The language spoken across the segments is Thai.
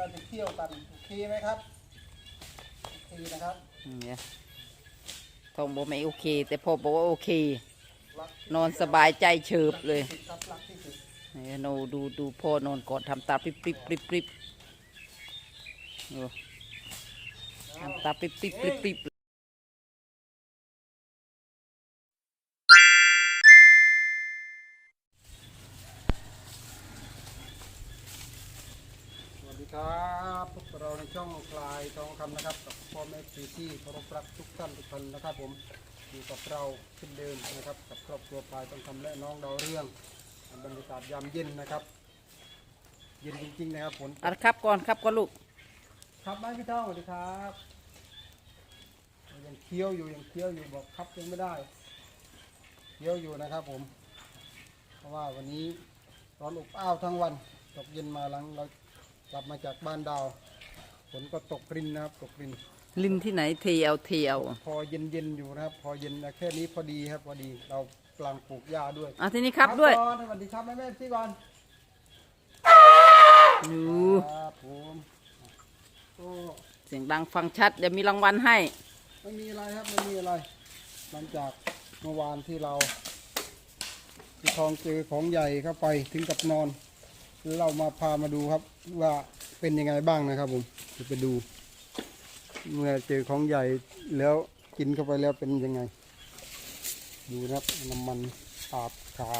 เราจะเที่ยวกันโอเคไหมครับโอเคนะครับเนี่ยทองบอกไม่โอเค แต่พ่อบอกว่าโอเค รักนอนสบายใจเฉิบเลยที่สุดครับรักที่สุดเนี่ยโนดูดูพ่อนอนกอดทำตาปริบปริบปริบปริบโอ้ทำตาปริบปริบปริบปริบ ครับพวกเราในช่องคลายทองคำนะครับกับพ่อแม่พี่ที่เคารพรักทุกท่านทุกคนนะครับ ผมอยู่กับเราเช่นเดิมนะครับ กับครอบครัวพลายทองคำและน้องดาวเรื่องบรรยากาศยามเย็นนะครับ เย็นจริงๆนะครับฝนเอะครับก่อนครับก่อนลูกครับบ้านพี่ท้องสวัสดีครับยังเคี้ยวอยู่ยังเคี้ยวอยู่บอกครับยังไม่ได้เคี้ยวอยู่นะครับ ผม เพราะว่าวันนี้ร้อนอบอ้าวทั้งวันตกเย็นมาหลังเรา กลับมาจากบ้านดาวฝนก็ตกรินนะครับตกริน ลินที่ไหนเทียวเทียวพอเย็นเย็นๆอยู่นะครับ พอเย็นนะแค่นี้พอดีครับพอดีเรากำลังปลูกหญ้าด้วยอะทีนี้ครับด้วยก่อนสวัสดีครับแม่แม่พี่ก่อนดูครับผมก็เสียงดังฟังชัดเดี๋ยวมีรางวัลให้ ไม่มีอะไรครับไม่มีอะไรหลังจากเมื่อวานที่เราที่ทองเจอของใหญ่เข้าไปถึงกับนอนแล้ว เรามาพามาดูครับว่าเป็นยังไงบ้างนะครับ ผมจะไปดู เมื่อเจอของใหญ่แล้วกินเข้าไปแล้วเป็นยังไง ดูนะครับน้ำมันอาบขา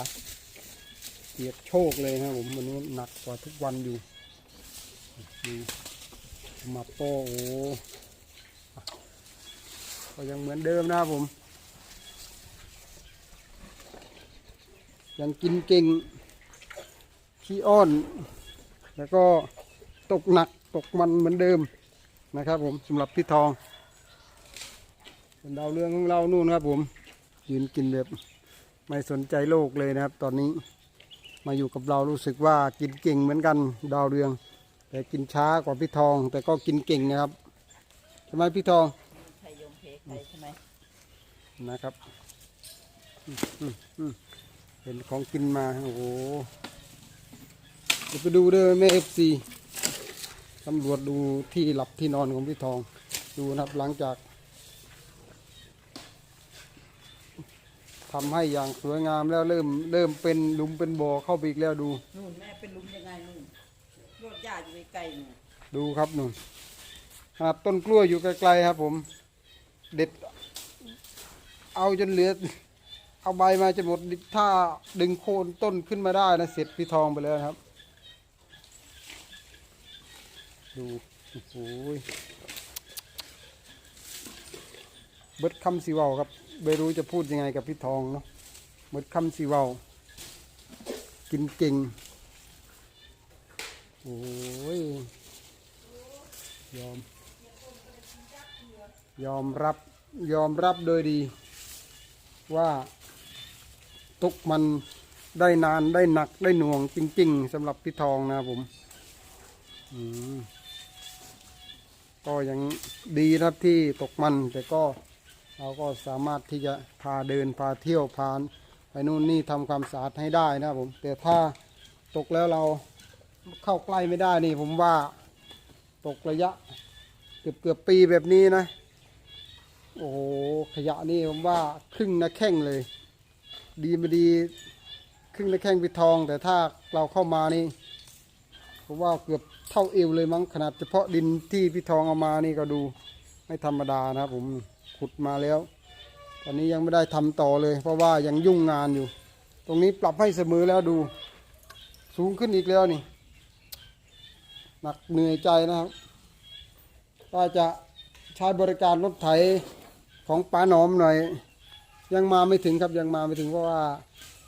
เปียกโชกเลยนะครับผมวันนี้หนักกว่าทุกวันอยู่ดูมาโป้โอ้ก็ยังเหมือนเดิมนะครับผม ยังกินเก่ง ขี้อ้อน แล้วก็ตกหนักตกมันเหมือนเดิมนะครับผมสำหรับพี่ทองเป็นดาวเรืองของเรานู่นครับผมยืนกินแบบไม่สนใจโลกเลยนะครับ ตอนนี้มาอยู่กับเรารู้สึกว่ากินเก่งเหมือนกันดาวเรือง แต่กินช้ากว่าพี่ทอง แต่ก็กินเก่งนะครับใช่ไหมพี่ทองใครยมเพใครใช่ไหมนะครับเห็นของกินมาโอ้โห เดี๋ยวไปดูเด้อแม่เอฟซีตำรวจดูที่หลับที่นอนของพี่ทอง ดูนะครับหลังจากทำให้อย่างสวยงามแล้วเริ่มเริ่มเป็นหลุมเป็นบ่อเข้าไปอีกแล้วดู นู่นแม่เป็นลุมยังไงนู่นรถย่าอยู่ไกลๆนู่นดูครับนุ่นขนาดต้นกล้วยอยู่ไกลๆครับ ผม เด็ด เอาจนเหลือ เอาใบมาจนหมดถ้าดึงโคนต้นขึ้นมาได้นะเสร็จพี่ทองไปแล้วนะครับ ดูโอ้ยเบิดคำสีเวาครับไม่รู้จะพูดยังไงกับพี่ทองเนาะเบิดคำสีเวากินเก่งโอ้ยยอม ยอมรับยอมรับโดยดี ว่าตกมันได้นานได้หนักได้หน่วงจริง ๆสำหรับพี่ทองนะผม อืม ก็ยังดีนะครับที่ตกมันแต่ก็เราก็สามารถที่จะพาเดินพาเที่ยวพาไปนู่นนี่ทำความสะอาดให้ได้นะครับผมแต่ถ้าตกแล้วเราเข้าใกล้ไม่ได้นี่ผมว่าตกระยะเกือบเกือบปีแบบนี้นะ โอ้โหขยะนี่ผมว่าครึ่งนะแข้งเลย ดีไม่ดีครึ่งนะแข้งปิดทอง แต่ถ้าเราเข้ามานี่ ผมว่าเกือบเท่าเอวเลยมั้งขนาดเฉพาะดินที่พี่ทองเอามานี่ก็ดูไม่ธรรมดานะครับผมขุดมาแล้ว ตอนนี้ยังไม่ได้ทำต่อเลย เพราะว่ายังยุ่งงานอยู่ ตรงนี้ปรับให้เสมอแล้วดู สูงขึ้นอีกแล้วนี่หนักเหนื่อยใจนะครับว่าจะใช้บริการรถไถของป้าหนอมหน่อย ยังมาไม่ถึงครับยังมาไม่ถึงเพราะว่า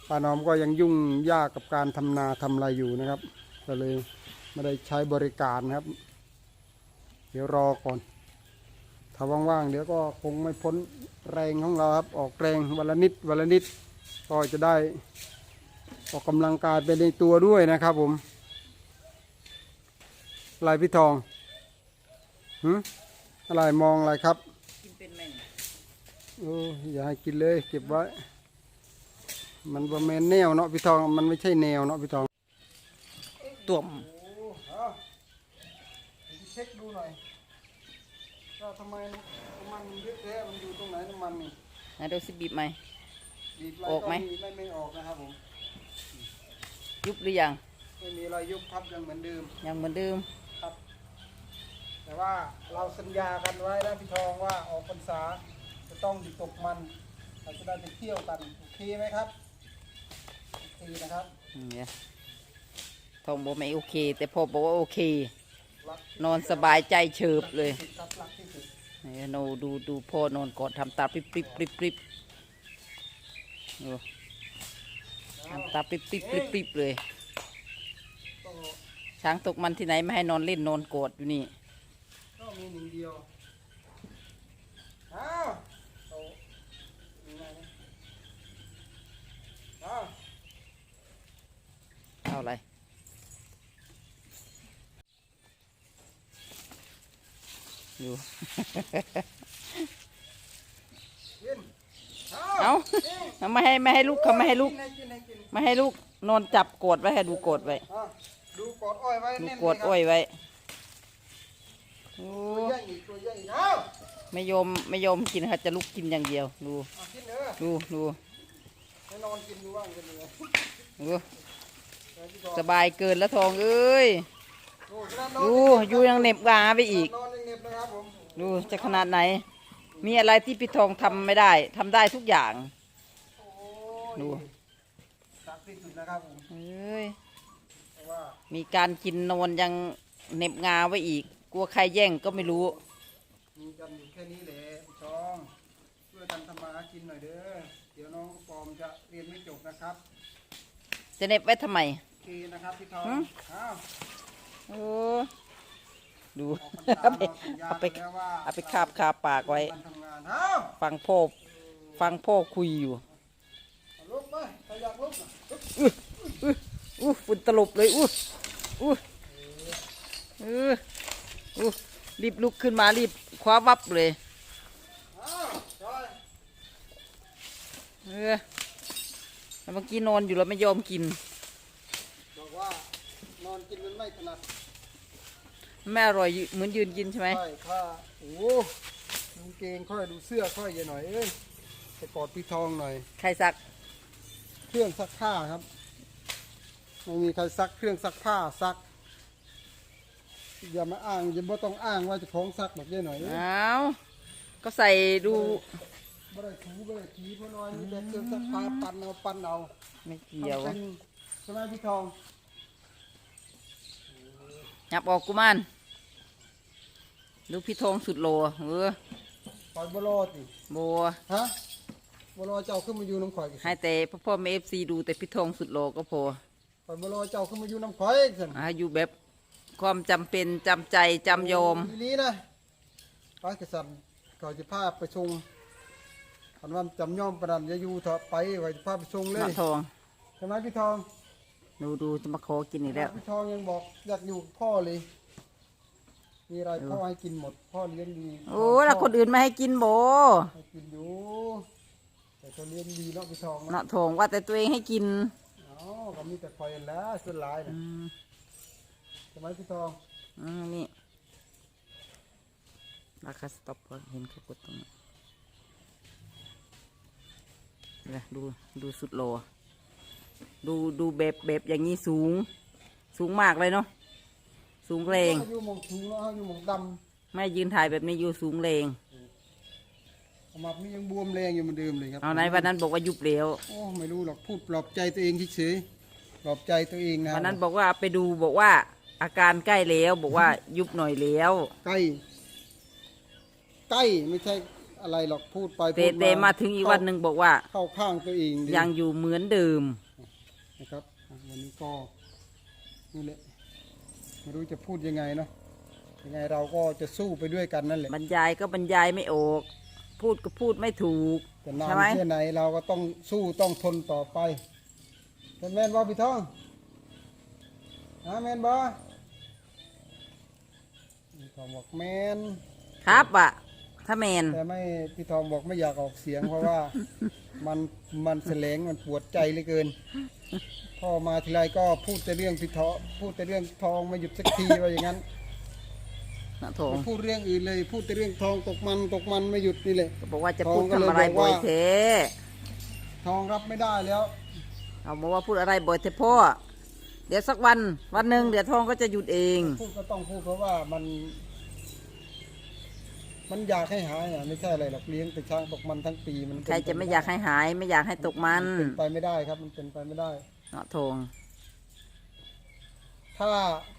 ป้าหนอมก็ยังยุ่งยากกับการทำนาทำอะไรอยู่นะครับ ก็เลย ไม่ได้ใช้บริการนะครับ เดี๋ยวรอก่อน ถ้าว่างๆเดี๋ยวก็คงไม่พ้นแรงของเราครับ ออกแรงวันละนิดวันละนิด ก็จะได้ ออกกำลังกายไปในตัวด้วยนะครับผมอะไรพี่ทองหืมอะไรมองอะไรครับ กินเป็นไหมเนี่ยโอ้อย่าให้กินเลย เก็บไว้ มันบ่แม่นแนวเนาะพี่ทอง มันไม่ใช่แนวเนาะพี่ทองต่วม เช็คดูหน่อยว่าทำไมน้ำมันเยอะแท้มันอยู่ตรงไหนน้ำมันนี่ไหนดูสิบีบไหม บีบออกไหม ไม่ไม่ออกนะครับผม ยุบหรือยัง ไม่มีรอยยุบครับยังเหมือนเดิมยังเหมือนเดิม ครับ แต่ว่าเราสัญญากันไว้นะพี่ทองว่าออกพรรษาจะต้องหยุดตกมันเราจะได้ไปเที่ยวกันโอเคไหมครับโอเคนะครับเนี่ยทองบอกไม่โอเค แต่พ่อบอกว่าโอเครัก นอนสบายใจเฉิบเลยที่สุดครับรักที่สุดนี่โนดูดูพ่อนอนกอดทำตาปริบปริบปริบปริบดูทำตาปริบปริบปริบปริบเลยก็ช้างตกมันที่ไหนไม่ให้นอนเล่นนอนกอดอยู่นี่ก็มีหนึ่งเดียวอ้าวโตยังไงนะอ้าวเอาอะไร อยู่กินเอาเอาไม่ให้ไม่ให้ลูกเขาไม่ให้ลูกกินกินให้กินไม่ให้ลูกนอนจับกดไว้ให้ดูกดไว้อะดูกอดอ้อยไว้ดูแน่นกดอ้อยไว้โอ้ตัวใหญ่อีกตัวใหญ่อีกเอ้าไม่ยอมไม่ยอมกินค่ะจะลุกกินอย่างเดียว ดูเอากินเด้อดูดูให้นอนกินดูว่างกันเลยดูไปพี่ทองสบายเกินแล้วทองเอ้ยโอ้ขนาดนอนดูอยู่ยังเหน็บกาไปอีก ดูจะขนาดไหน มีอะไรที่พี่ทองทำไม่ได้ทำได้ทุกอย่างโอ้ดูสักที่สุดนะครับผมเอ้ยเพราะว่ามีการกินนอนยังเหน็บงาไว้อีก กลัวใครแย่งก็ไม่รู้ มีกันอยู่แค่นี้แหละพี่ทองช่วยกันทำมาหากินหน่อยเด้อ เดี๋ยวน้องปอมจะเรียนไม่จบนะครับ จะเหน็บไว้ทำไมโอเคนะครับพี่ทองหืมอ้าวโอ้ ดูเอาไปเอาไปเอาไปคาบคาปากไว้ ฟังพ่อฟังพ่อคุยอยู่อาลุกไปใครอยากลุกอะลุกอู้ฝุ่นตลบเลยอู้อู้เอออู้รีบลุกขึ้นมารีบคว้าวับเลยเออแล้วเมื่อกี้นอนอยู่แล้วไม่ยอมกิน บอกว่านอนกินมันไม่ถนัด แม่อร่อยเหมือนยืนกินใช่ไหม ใช่ค่ะโอ้โหดูเกงค่อยดูเสื้อค่อยเยอะหน่อยเอ้ยไปกอดพี่ทองหน่อย ใครซัก เครื่องซักผ้าครับไม่มีใครซักเครื่องซักผ้าซัก อย่ามาอ้างอย่าบ่ต้องอ้างว่าเจะของซักแบบเยอะหน่อยเอ้ยอ้าว ก็ใส่ดู บ่ได้ถูบ่ได้ทีเพราะน้อยมีแต่เครื่องซักผ้าปั่นเอาปั่นเอา ไม่เกี่ยว ทำเป็นใช่ไหมพี่ทอง หยับออกกุมารดูพี่ทองสุดโลเออปล่อยบรอดดิโบฮะบรอเจ้าขึ้นมาอยู่น้ำข่อยอีกสิให้แต่พ่อพ่อเมฟซีดูแต่พี่ทองสุดโลก็พอปล่อยบรอเจ้าขึ้นมาอยู่น้ำข่อยอีกสิอาอยู่แบบความจำเป็นจำใจจำยอมทีนี้นะไปกระสันก่อนจะพาไปชงคันว่าจำยอมประดันจะอยู่เถอะไปไว้จะพาไปชงเลหน้ายทอง ใช่ไหมพี่ทอง ดูดูจะมาขอกินอีกแล้ว พี่ทองยังบอกอยากอยู่กับพ่อเลย มีอะไรพ่อให้กินหมด พ่อเลี้ยงดีโอ้แล้วคนอื่นไม่ให้กินโบให้กินอยู่ แต่เขาเลี้ยงดีเนาะพี่ทองหเนาะน้าทองว่าแต่ตัวเองให้กินอ๋อก็มีแต่คอยแล้วส่วนหลายนะอืมใช่ไหมพี่ทองอืมนี่ราคาสต็อปก่อนเห็นเขากดตรงนี้เนี่ยดูดูสุดโล ดูดูแบบแบบอย่างนี้สูง สูงมากเลยเนาะสูงแรง อยู่หมองสูงแล้วอยู่หมองดแม่ยืนถ่ายแบบนี้อยู่สูงแรงำขมับนี่ยังบวมแรงอยู่เหมือนเดิมเลยครับเอาไหนวันนั้นบอกว่ายุบแล้วโอ้ไม่รู้หรอกพูดปลอบใจตัวเองเฉยๆปลอบใจตัวเองนะวันนั้นบอกว่าไปดูบอกว่าอาการใกล้แล้วบอกว่ายุบหน่อยแล้ว ใกล้ใกล้ไม่ใช่อะไรหรอกพูดไปแต่พูดแต่มาถึงอีกวันหนึ่งบอกว่า เข้าข้างตัวเองดียังอยู่เหมือนเดิม นะครับอะวันนี้ก็นี่แหละไม่รู้จะพูดยังไงเนาะยังไงเราก็จะสู้ไปด้วยกันนั่นแหละบรรยายก็บรรยายไม่ออก พูดก็พูดไม่ถูกจะนานใช่ไหมแค่ไหนเราก็ต้องสู้ต้องทนต่อไปเป็นแม่นบอพี่ทองฮะแม่นบอพี่ทองบอกแม่นครับอะถ้าแมนแต่ไม่พี่ทองบอกไม่อยากออกเสียงเพราะว่ามันมันแสลงมันปวดใจเหลือเกิน พ่อมาทีไรก็พูดแต่เรื่องพี่ทองพูดแต่เรื่องทองไม่หยุดสักทีว่าอย่างนั้นนะทองไม่พูดเรื่องอื่นเลย พูดแต่เรื่องทองตกมันตกมันไม่หยุดนี่แหละ ก็บอกว่าจะทองพูดก็เลยทำอะไรบอกบ่อยว่าเททองรับไม่ได้แล้ว เอามาว่าพูดอะไรบ่อยเทพ่อเดี๋ยวสักวันวันหนึ่งเดี๋ยวทองก็จะหยุดเอง พูดก็ต้องพูดเพราะว่ามัน มันอยากให้หายอะไม่ใช่อะไรหรอกเลี้ยงแต่ช้างตกมันทั้งปีมันเป็นใครจะไม่อยากให้หาย ไม่อยากให้ตกมันเป็นไปไม่ได้ครับ มันเป็นไปไม่ได้ เนาะทองถ้า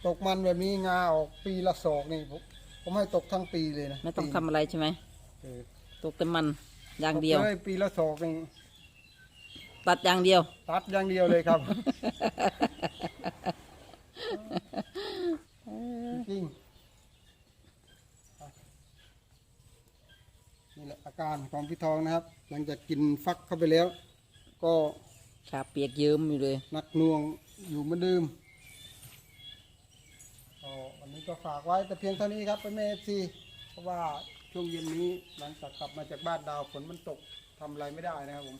ตกมันแบบนี้งาออกปีละศอกนี่ผมผมให้ตกทั้งปีเลยนะไม่ต้องทำอะไรใช่ไหมเออตกแต่มันอย่างเดียว ตกลปีละศอกนี่ตัดอย่างเดียว ตัดอย่างเดียวเลยครับ จริง นี่แหละอาการของพี่ทองนะครับ หลังจากกินฟักเข้าไปแล้ว ก็ขาเปียกเยิ้มอยู่เลยหนักหน่วงอยู่เหมือนเดิมก็วันนี้ก็ฝากไว้แต่เพียงเท่านี้ครับไปแม่ซีเพราะว่าช่วงเย็นนี้หลังจากกลับมาจากบ้านดาวฝนมันตกทำอะไรไม่ได้นะครับผม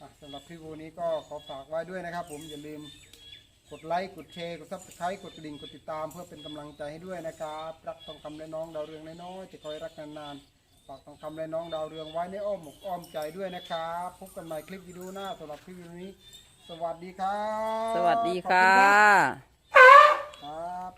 อะสำหรับพี่โวนี้ก็ขอฝากไว้ด้วยนะครับ ผมอย่าลืมกดไลค์กดแชร์กดซับสไครต์กดกระดิ่งกดติดตาม เพื่อเป็นกำลังใจให้ด้วยนะครับ รักทองคำและน้องดาวเรืองน้อยๆจะคอยรักนานๆ ฝากทองคำและน้องดาวเรืองไว้ในอ้อมอกอ้อมใจด้วยนะครับพบกันใหม่คลิปวิดีโอหน้าสำหรับคลิปวิดีโอนี้ สวัสดีครับสวัสดีค่ะครับ